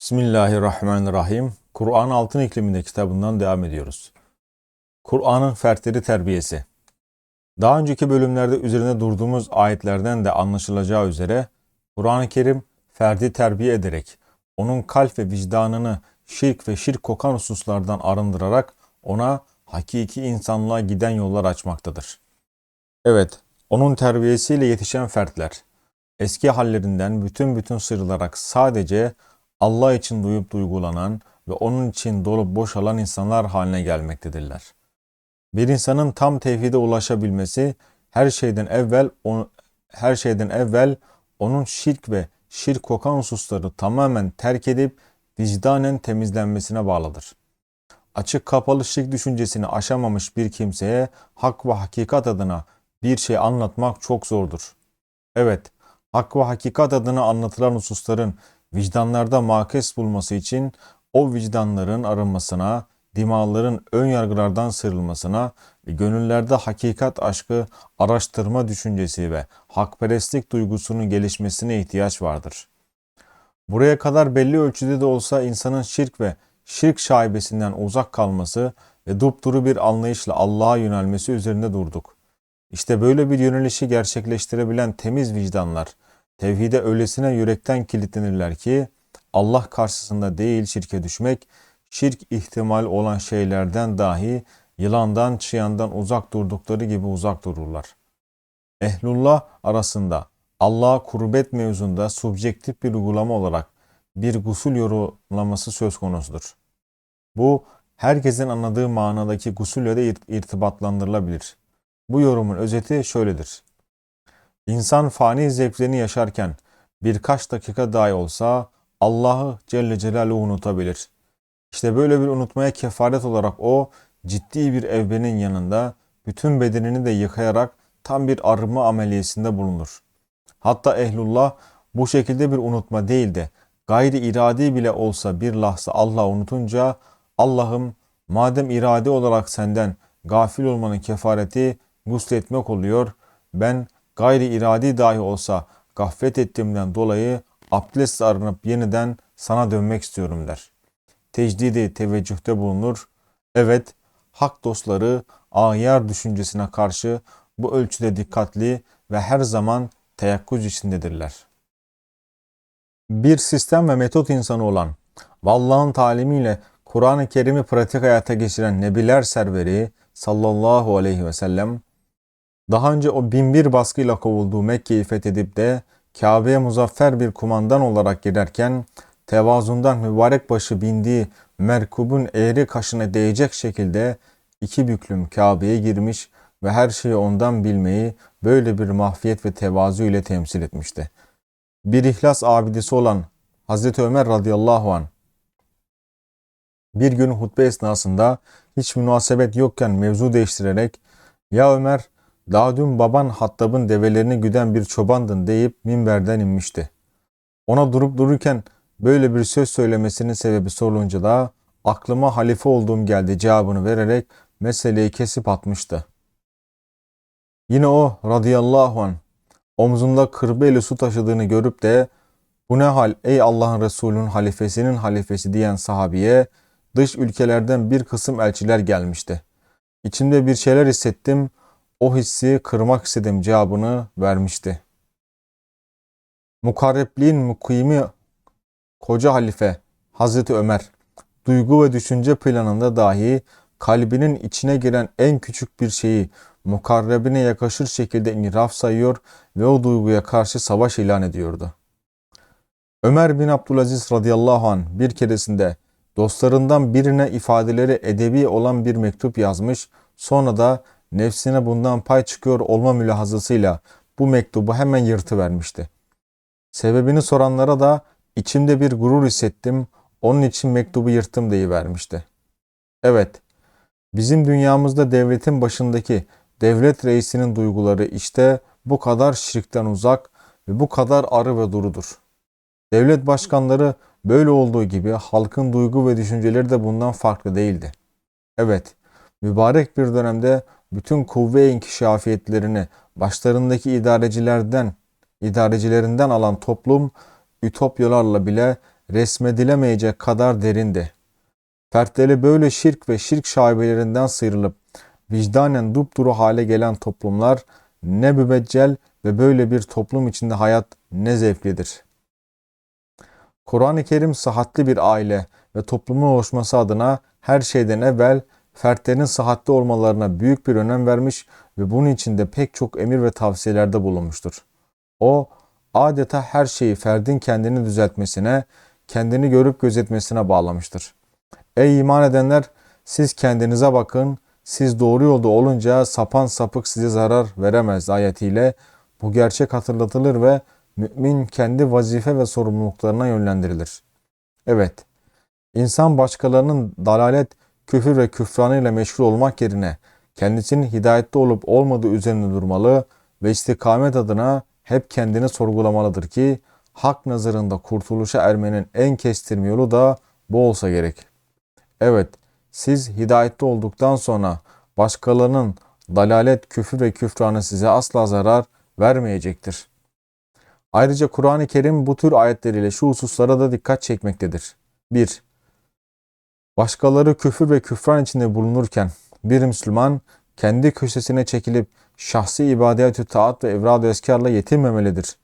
Bismillahirrahmanirrahim. Kur'an Altın İkliminde kitabından devam ediyoruz. Kur'an'ın fertleri terbiyesi. Daha önceki bölümlerde üzerine durduğumuz ayetlerden de anlaşılacağı üzere Kur'an-ı Kerim ferdi terbiye ederek onun kalp ve vicdanını şirk ve şirk kokan hususlardan arındırarak ona hakiki insanlığa giden yollar açmaktadır. Evet, onun terbiyesiyle yetişen fertler eski hallerinden bütün bütün sıyrılarak sadece Allah için duyup duygulanan ve onun için dolup boşalan insanlar haline gelmektedirler. Bir insanın tam tevhide ulaşabilmesi her şeyden evvel onu, her şeyden evvel onun şirk ve şirk kokan hususları tamamen terk edip vicdanen temizlenmesine bağlıdır. Açık kapalı şirk düşüncesini aşamamış bir kimseye hak ve hakikat adına bir şey anlatmak çok zordur. Evet, hak ve hakikat adına anlatılan hususların vicdanlarda makes bulması için o vicdanların arınmasına, dimaların ön yargılardan sıyrılmasına ve gönüllerde hakikat aşkı, araştırma düşüncesi ve hakperestlik duygusunun gelişmesine ihtiyaç vardır. Buraya kadar belli ölçüde de olsa insanın şirk ve şirk şaibesinden uzak kalması ve dupduru bir anlayışla Allah'a yönelmesi üzerinde durduk. İşte böyle bir yönelişi gerçekleştirebilen temiz vicdanlar, Tevhide öylesine yürekten kilitlenirler ki Allah karşısında değil şirke düşmek, şirk ihtimal olan şeylerden dahi yılandan çıyandan uzak durdukları gibi uzak dururlar. Ehlullah arasında Allah'a kurbet mevzunda subjektif bir uygulama olarak bir gusül yorumlaması söz konusudur. Bu herkesin anladığı manadaki gusülle de irtibatlandırılabilir. Bu yorumun özeti şöyledir. İnsan fani zevklerini yaşarken birkaç dakika dahi olsa Allah'ı Celle Celaluhu unutabilir. İşte böyle bir unutmaya kefaret olarak o ciddi bir evbenin yanında bütün bedenini de yıkayarak tam bir arınma ameliyesinde bulunur. Hatta ehlullah bu şekilde bir unutma değil de gayri iradi bile olsa bir lahza Allah unutunca Allah'ım madem irade olarak senden gafil olmanın kefareti gusletmek oluyor ben gayri iradi dahi olsa gaflet ettiğimden dolayı abdest arınıp yeniden sana dönmek istiyorum der. Tecdidi teveccühte bulunur. Evet, hak dostları ayar düşüncesine karşı bu ölçüde dikkatli ve her zaman teyakkuz içindedirler. Bir sistem ve metot insanı olan ve Allah'ın talimiyle Kur'an-ı Kerim'i pratik hayata geçiren Nebiler serveri sallallahu aleyhi ve sellem daha önce o binbir baskıyla kovulduğu Mekke'yi fethedip de Kabe'ye muzaffer bir kumandan olarak girerken tevazundan mübarek başı bindiği merkubun eğri kaşına değecek şekilde iki büklüm Kabe'ye girmiş ve her şeyi ondan bilmeyi böyle bir mahfiyet ve tevazu ile temsil etmişti. Bir ihlas abidesi olan Hazreti Ömer radıyallahu an bir gün hutbe esnasında hiç münasebet yokken mevzu değiştirerek ya Ömer daha dün baban Hattab'ın develerini güden bir çobandın deyip minberden inmişti. Ona durup dururken böyle bir söz söylemesinin sebebi sorulunca da aklıma halife olduğum geldi cevabını vererek meseleyi kesip atmıştı. Yine o radıyallahu an omzunda kırbeyle su taşıdığını görüp de bu ne hal ey Allah'ın Resulü'nün halifesinin halifesi diyen sahabiye dış ülkelerden bir kısım elçiler gelmişti. İçimde bir şeyler hissettim o hissi kırmak istedim cevabını vermişti. Mukarrebliğin mukimi koca halife Hazreti Ömer duygu ve düşünce planında dahi kalbinin içine giren en küçük bir şeyi mukarrebine yakışır şekilde inraf sayıyor ve o duyguya karşı savaş ilan ediyordu. Ömer bin Abdülaziz radıyallahu an bir keresinde dostlarından birine ifadeleri edebi olan bir mektup yazmış, sonra da nefsine bundan pay çıkıyor olma mülahazasıyla bu mektubu hemen yırtıvermişti. Sebebini soranlara da içimde bir gurur hissettim, onun için mektubu yırttım deyivermişti. Evet, bizim dünyamızda devletin başındaki devlet reisinin duyguları işte bu kadar şirkten uzak ve bu kadar arı ve durudur. Devlet başkanları böyle olduğu gibi halkın duygu ve düşünceleri de bundan farklı değildi. Evet, mübarek bir dönemde bütün kuvve inkişafiyetlerini başlarındaki idarecilerden, idarecilerinden alan toplum ütopyalarla bile resmedilemeyecek kadar derindi. Fertleri böyle şirk ve şirk şaibelerinden sıyrılıp vicdanen dupduru hale gelen toplumlar ne mübeccel ve böyle bir toplum içinde hayat ne zevklidir. Kur'an-ı Kerim sıhhatli bir aile ve toplumun oluşması adına her şeyden evvel fertlerin sıhhatli olmalarına büyük bir önem vermiş ve bunun için de pek çok emir ve tavsiyelerde bulunmuştur. O adeta her şeyi ferdin kendini düzeltmesine, kendini görüp gözetmesine bağlamıştır. Ey iman edenler siz kendinize bakın, siz doğru yolda olunca sapan sapık size zarar veremez ayetiyle bu gerçek hatırlatılır ve mümin kendi vazife ve sorumluluklarına yönlendirilir. Evet, insan başkalarının dalalet, küfür ve küfranıyla meşgul olmak yerine kendisinin hidayette olup olmadığı üzerinde durmalı ve istikamet adına hep kendini sorgulamalıdır ki hak nazarında kurtuluşa ermenin en kestirme yolu da bu olsa gerek. Evet, siz hidayette olduktan sonra başkalarının dalalet, küfür ve küfranı size asla zarar vermeyecektir. Ayrıca Kur'an-ı Kerim bu tür ayetleriyle şu hususlara da dikkat çekmektedir. 1. Başkaları küfür ve küfran içinde bulunurken bir Müslüman kendi köşesine çekilip şahsi ibadetü taat ve evrad-ı eskarla yetinmemelidir.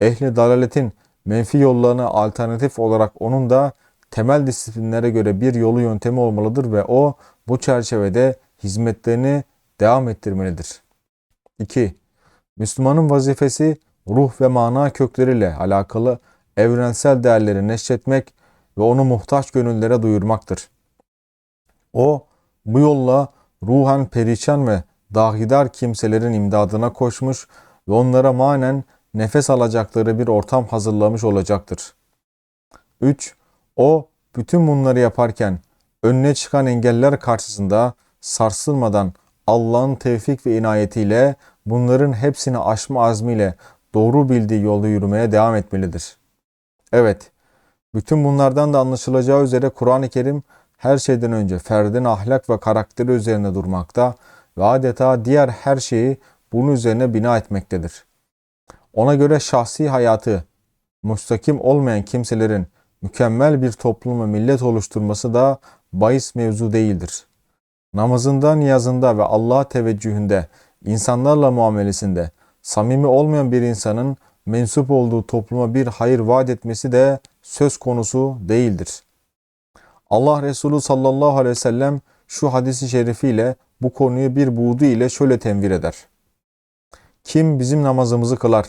Ehli dalaletin menfi yollarına alternatif olarak onun da temel disiplinlere göre bir yolu yöntemi olmalıdır ve o bu çerçevede hizmetlerini devam ettirmelidir. 2. Müslümanın vazifesi ruh ve mana kökleriyle alakalı evrensel değerleri neşretmek ve onu muhtaç gönüllere duyurmaktır. O bu yolla ruhen perişan ve dahidar kimselerin imdadına koşmuş ve onlara manen nefes alacakları bir ortam hazırlamış olacaktır. 3. O bütün bunları yaparken önüne çıkan engeller karşısında sarsılmadan Allah'ın tevfik ve inayetiyle bunların hepsini aşma azmiyle doğru bildiği yolda yürümeye devam etmelidir. Evet, bütün bunlardan da anlaşılacağı üzere Kur'an-ı Kerim her şeyden önce ferdin ahlak ve karakteri üzerine durmakta ve adeta diğer her şeyi bunun üzerine bina etmektedir. Ona göre şahsi hayatı müstakim olmayan kimselerin mükemmel bir toplum ve millet oluşturması da bahis mevzu değildir. Namazında, niyazında ve Allah'a teveccühünde, insanlarla muamelesinde samimi olmayan bir insanın mensup olduğu topluma bir hayır vaat etmesi de söz konusu değildir. Allah Resulü sallallahu aleyhi ve sellem şu hadisi şerifiyle bu konuyu bir buğdu ile şöyle tenvir eder. Kim bizim namazımızı kılar,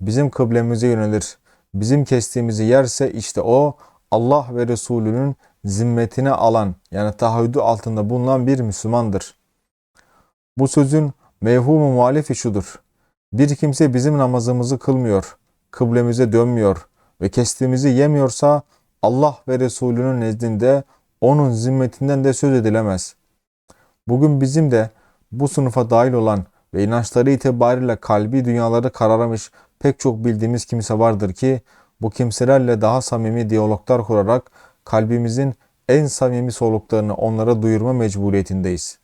bizim kıblemize yönelir, bizim kestiğimizi yerse işte o Allah ve Resulünün zimmetine alan yani taahhüdü altında bulunan bir Müslümandır. Bu sözün mevhumu muhalifi şudur. Bir kimse bizim namazımızı kılmıyor, kıblemize dönmüyor ve kestiğimizi yemiyorsa Allah ve Resulünün nezdinde onun zimmetinden de söz edilemez. Bugün bizim de bu sınıfa dahil olan ve inançları itibariyle kalbi dünyaları kararamış pek çok bildiğimiz kimse vardır ki bu kimselerle daha samimi diyaloglar kurarak kalbimizin en samimi soluklarını onlara duyurma mecburiyetindeyiz.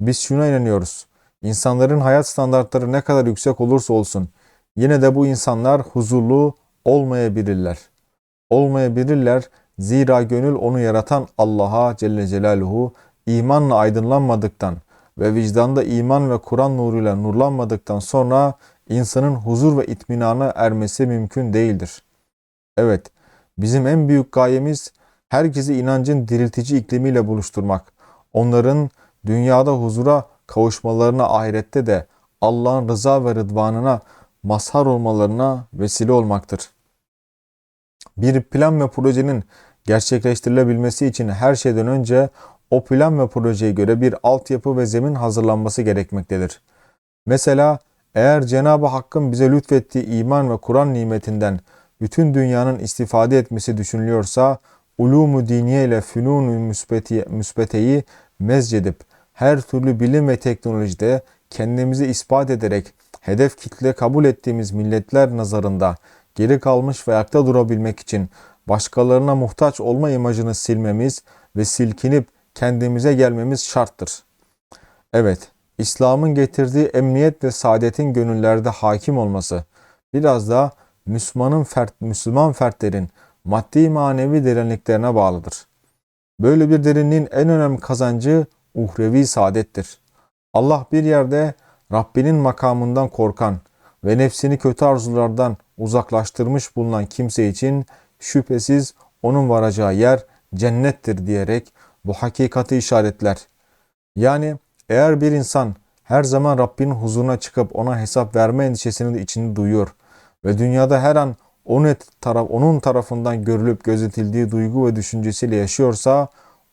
Biz şuna inanıyoruz. İnsanların hayat standartları ne kadar yüksek olursa olsun yine de bu insanlar huzurlu olmayabilirler. Olmayabilirler zira gönül onu yaratan Allah'a Celle Celaluhu imanla aydınlanmadıktan ve vicdanda iman ve Kur'an nuruyla nurlanmadıktan sonra insanın huzur ve itminana ermesi mümkün değildir. Evet, bizim en büyük gayemiz herkesi inancın diriltici iklimiyle buluşturmak. Onların dünyada huzura kavuşmalarına ahirette de Allah'ın rıza ve rıdvanına mazhar olmalarına vesile olmaktır. Bir plan ve projenin gerçekleştirilebilmesi için her şeyden önce o plan ve projeye göre bir altyapı ve zemin hazırlanması gerekmektedir. Mesela eğer Cenab-ı Hakk'ın bize lütfettiği iman ve Kur'an nimetinden bütün dünyanın istifade etmesi düşünülüyorsa, ulumu diniye ile fünun müsbeteyi mezcedip her türlü bilim ve teknolojide kendimizi ispat ederek hedef kitle kabul ettiğimiz milletler nazarında geri kalmış ve ayakta durabilmek için başkalarına muhtaç olma imajını silmemiz ve silkinip kendimize gelmemiz şarttır. Evet, İslam'ın getirdiği emniyet ve saadetin gönüllerde hakim olması, biraz da Müslümanın fert, Müslüman fertlerin maddi manevi derinliklerine bağlıdır. Böyle bir derinliğin en önemli kazancı uhrevi saadettir. Allah bir yerde Rabbinin makamından korkan ve nefsini kötü arzulardan uzaklaştırmış bulunan kimse için şüphesiz onun varacağı yer cennettir diyerek bu hakikati işaretler. Yani eğer bir insan her zaman Rabbinin huzuruna çıkıp ona hesap verme endişesini de içinde duyuyor ve dünyada her an onun, taraf, onun tarafından görülüp gözetildiği duygu ve düşüncesiyle yaşıyorsa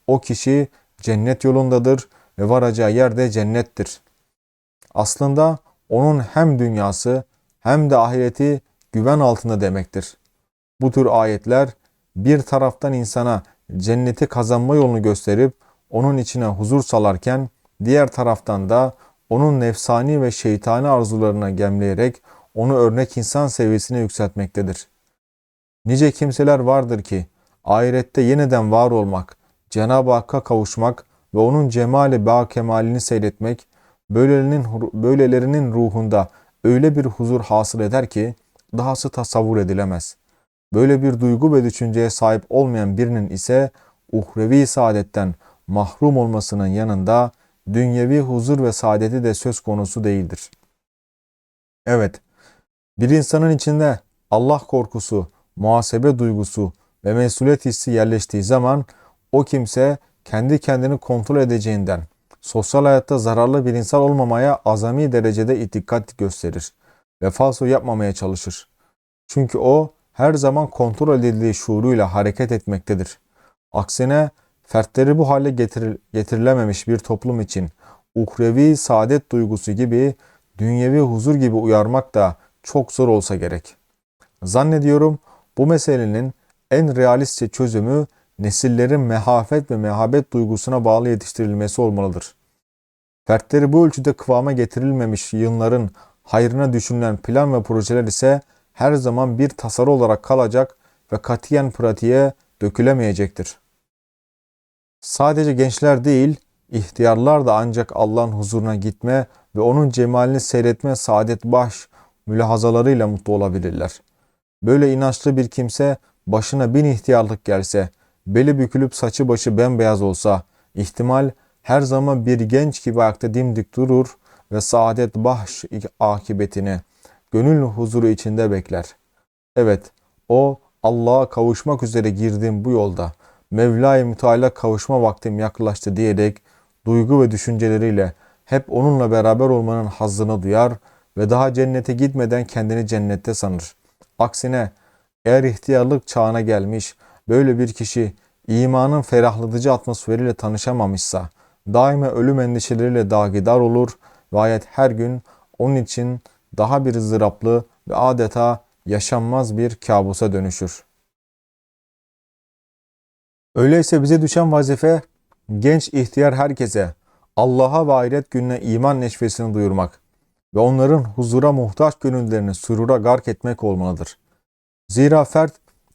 o kişi cennet yolundadır ve varacağı yer de cennettir. Aslında onun hem dünyası hem de ahireti güven altında demektir. Bu tür ayetler bir taraftan insana cenneti kazanma yolunu gösterip onun içine huzur salarken diğer taraftan da onun nefsani ve şeytani arzularına gemleyerek onu örnek insan seviyesine yükseltmektedir. Nice kimseler vardır ki ahirette yeniden var olmak, Cenab-ı Hakk'a kavuşmak ve onun cemali bağ kemalini seyretmek böylelerinin, böylelerinin ruhunda öyle bir huzur hasıl eder ki dahası tasavvur edilemez. Böyle bir duygu ve düşünceye sahip olmayan birinin ise uhrevi saadetten mahrum olmasının yanında dünyevi huzur ve saadeti de söz konusu değildir. Evet, bir insanın içinde Allah korkusu, muhasebe duygusu ve mesuliyet hissi yerleştiği zaman o kimse kendi kendini kontrol edeceğinden, sosyal hayatta zararlı bir insan olmamaya azami derecede dikkat gösterir ve falso yapmamaya çalışır. Çünkü o her zaman kontrol edildiği şuuruyla hareket etmektedir. Aksine fertleri bu hale getir getirilememiş bir toplum için ukrevi saadet duygusu gibi dünyevi huzur gibi uyarmak da çok zor olsa gerek. Zannediyorum bu meselenin en realistçe çözümü nesillerin mehafet ve mehabet duygusuna bağlı yetiştirilmesi olmalıdır. Fertleri bu ölçüde kıvama getirilmemiş yığınların hayrına düşünülen plan ve projeler ise her zaman bir tasarı olarak kalacak ve katiyen pratiğe dökülemeyecektir. Sadece gençler değil, ihtiyarlar da ancak Allah'ın huzuruna gitme ve onun cemalini seyretme saadet baş mülahazalarıyla mutlu olabilirler. Böyle inançlı bir kimse başına bin ihtiyarlık gelse, beli bükülüp saçı başı bembeyaz olsa, ihtimal her zaman bir genç gibi ayakta dimdik durur ve saadet bahş akibetini gönül huzuru içinde bekler. Evet, o Allah'a kavuşmak üzere girdiğim bu yolda Mevla-i Müteala kavuşma vaktim yaklaştı diyerek duygu ve düşünceleriyle hep onunla beraber olmanın hazzını duyar ve daha cennete gitmeden kendini cennette sanır. Aksine eğer ihtiyarlık çağına gelmiş böyle bir kişi imanın ferahlatıcı atmosferiyle tanışamamışsa daima ölüm endişeleriyle dağgidar olur ve ayet her gün onun için daha bir ızdıraplı ve adeta yaşanmaz bir kabusa dönüşür. Öyleyse bize düşen vazife genç ihtiyar herkese Allah'a ve ahiret gününe iman neşvesini duyurmak ve onların huzura muhtaç gönüllerini sürura gark etmek olmalıdır. Zira fert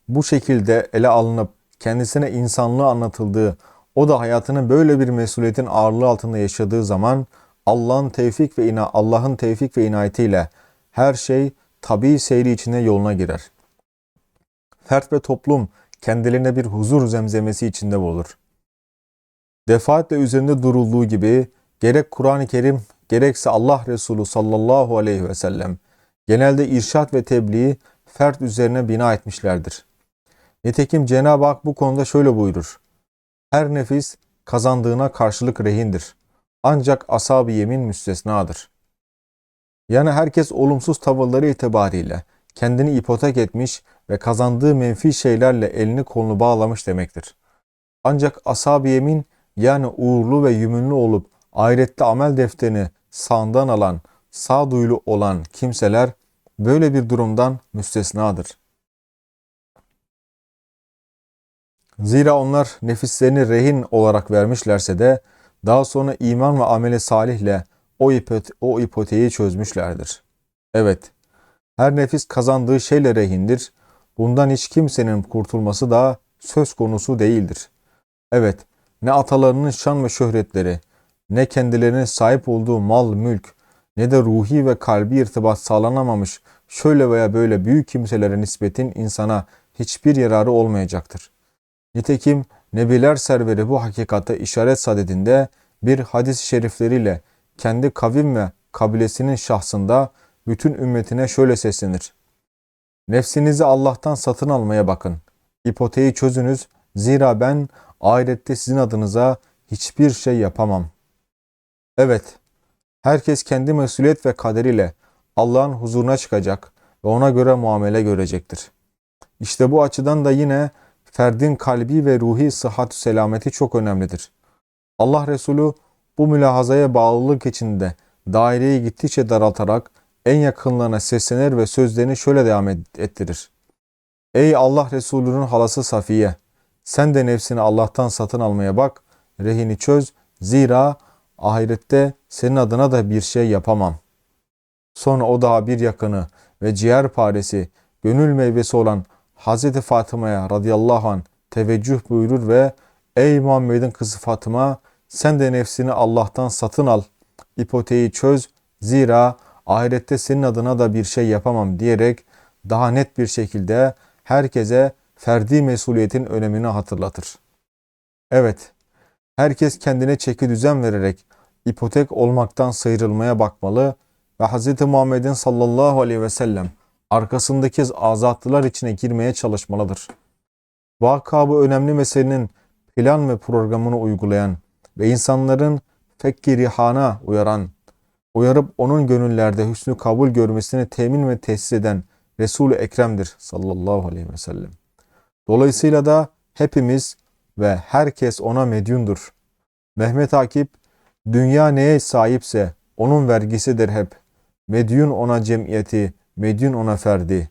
bu şekilde ele alınıp kendisine insanlığı anlatıldığı, o da hayatının böyle bir mesuliyetin ağırlığı altında yaşadığı zaman Allah'ın tevfik ve ina Allah'ın tevfik ve inayetiyle her şey tabii seyri içine yoluna girer. Fert ve toplum kendilerine bir huzur zemzemesi içinde olur. Defaatle üzerinde durulduğu gibi gerek Kur'an-ı Kerim gerekse Allah Resulü sallallahu aleyhi ve sellem genelde irşat ve tebliği fert üzerine bina etmişlerdir. Nitekim Cenab-ı Hak bu konuda şöyle buyurur. Her nefis kazandığına karşılık rehindir. Ancak ashab-ı yemin müstesnadır. Yani herkes olumsuz tavırları itibariyle kendini ipotek etmiş ve kazandığı menfi şeylerle elini kolunu bağlamış demektir. Ancak ashab-ı yemin yani uğurlu ve yümünlü olup ahirette amel defterini sağından alan, sağduyulu olan kimseler böyle bir durumdan müstesnadır. Zira onlar nefislerini rehin olarak vermişlerse de daha sonra iman ve ameli salihle o, ipote o ipoteği çözmüşlerdir. Evet, her nefis kazandığı şeyle rehindir. Bundan hiç kimsenin kurtulması da söz konusu değildir. Evet, ne atalarının şan ve şöhretleri, ne kendilerine sahip olduğu mal, mülk, ne de ruhi ve kalbi irtibat sağlanamamış şöyle veya böyle büyük kimselere nispetin insana hiçbir yararı olmayacaktır. Nitekim Nebiler serveri bu hakikate işaret sadedinde bir hadis-i şerifleriyle kendi kavim ve kabilesinin şahsında bütün ümmetine şöyle seslenir. Nefsinizi Allah'tan satın almaya bakın. İpoteği çözünüz. Zira ben ahirette sizin adınıza hiçbir şey yapamam. Evet, herkes kendi mesuliyet ve kaderiyle Allah'ın huzuruna çıkacak ve ona göre muamele görecektir. İşte bu açıdan da yine ferdin kalbi ve ruhi sıhhat selameti çok önemlidir. Allah Resulü bu mülahazaya bağlılık içinde daireyi gittikçe daraltarak en yakınlarına seslenir ve sözlerini şöyle devam ettirir. Ey Allah Resulü'nün halası Safiye! Sen de nefsini Allah'tan satın almaya bak, rehini çöz, zira ahirette senin adına da bir şey yapamam. Sonra o daha bir yakını ve ciğer paresi, gönül meyvesi olan Hazreti Fatıma'ya radıyallahu an teveccüh buyurur ve Ey Muhammed'in kızı Fatıma sen de nefsini Allah'tan satın al. İpoteği çöz. Zira ahirette senin adına da bir şey yapamam diyerek daha net bir şekilde herkese ferdi mesuliyetin önemini hatırlatır. Evet, herkes kendine çeki düzen vererek ipotek olmaktan sıyrılmaya bakmalı ve Hz. Muhammed'in sallallahu aleyhi ve sellem arkasındaki azatlılar içine girmeye çalışmalıdır. Vaka bu önemli meselenin plan ve programını uygulayan ve insanların fekkirihana uyaran, uyarıp onun gönüllerde hüsnü kabul görmesini temin ve tesis eden Resul-i Ekrem'dir sallallahu aleyhi ve sellem. Dolayısıyla da hepimiz ve herkes ona medyundur. Mehmet Akip, dünya neye sahipse onun vergisidir hep. Medyun ona cemiyeti, medyun ona ferdi.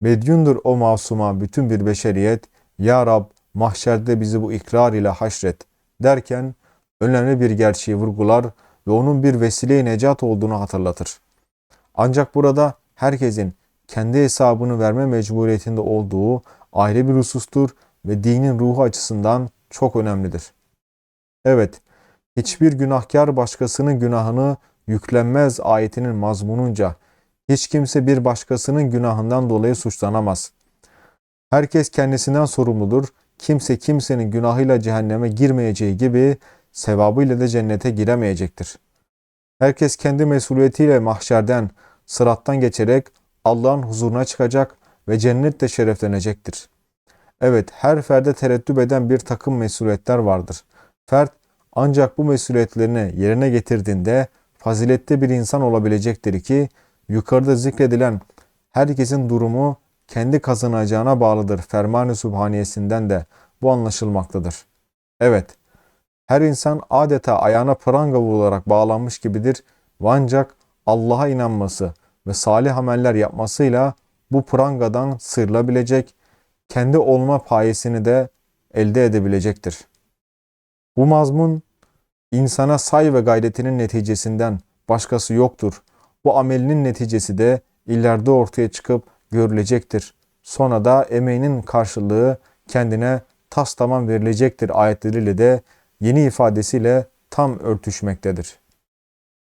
Medyundur o masuma bütün bir beşeriyet. Ya Rab mahşerde bizi bu ikrar ile haşret derken önemli bir gerçeği vurgular ve onun bir vesile-i necat olduğunu hatırlatır. Ancak burada herkesin kendi hesabını verme mecburiyetinde olduğu ayrı bir husustur ve dinin ruhu açısından çok önemlidir. Evet, hiçbir günahkar başkasının günahını yüklenmez ayetinin mazmununca hiç kimse bir başkasının günahından dolayı suçlanamaz. Herkes kendisinden sorumludur. Kimse kimsenin günahıyla cehenneme girmeyeceği gibi sevabıyla da cennete giremeyecektir. Herkes kendi mesuliyetiyle mahşerden, sırattan geçerek Allah'ın huzuruna çıkacak ve cennette şereflenecektir. Evet, her ferde tereddüt eden bir takım mesuliyetler vardır. Fert ancak bu mesuliyetlerini yerine getirdiğinde faziletli bir insan olabilecektir ki yukarıda zikredilen herkesin durumu kendi kazanacağına bağlıdır. Ferman-ı Sübhaniyesinden de bu anlaşılmaktadır. Evet, her insan adeta ayağına pranga vurularak bağlanmış gibidir ve ancak Allah'a inanması ve salih ameller yapmasıyla bu prangadan sıyrılabilecek, kendi olma payesini de elde edebilecektir. Bu mazmun insana say ve gayretinin neticesinden başkası yoktur. Bu amelinin neticesi de ileride ortaya çıkıp görülecektir. Sonra da emeğinin karşılığı kendine tas tamam verilecektir ayetleriyle de yeni ifadesiyle tam örtüşmektedir.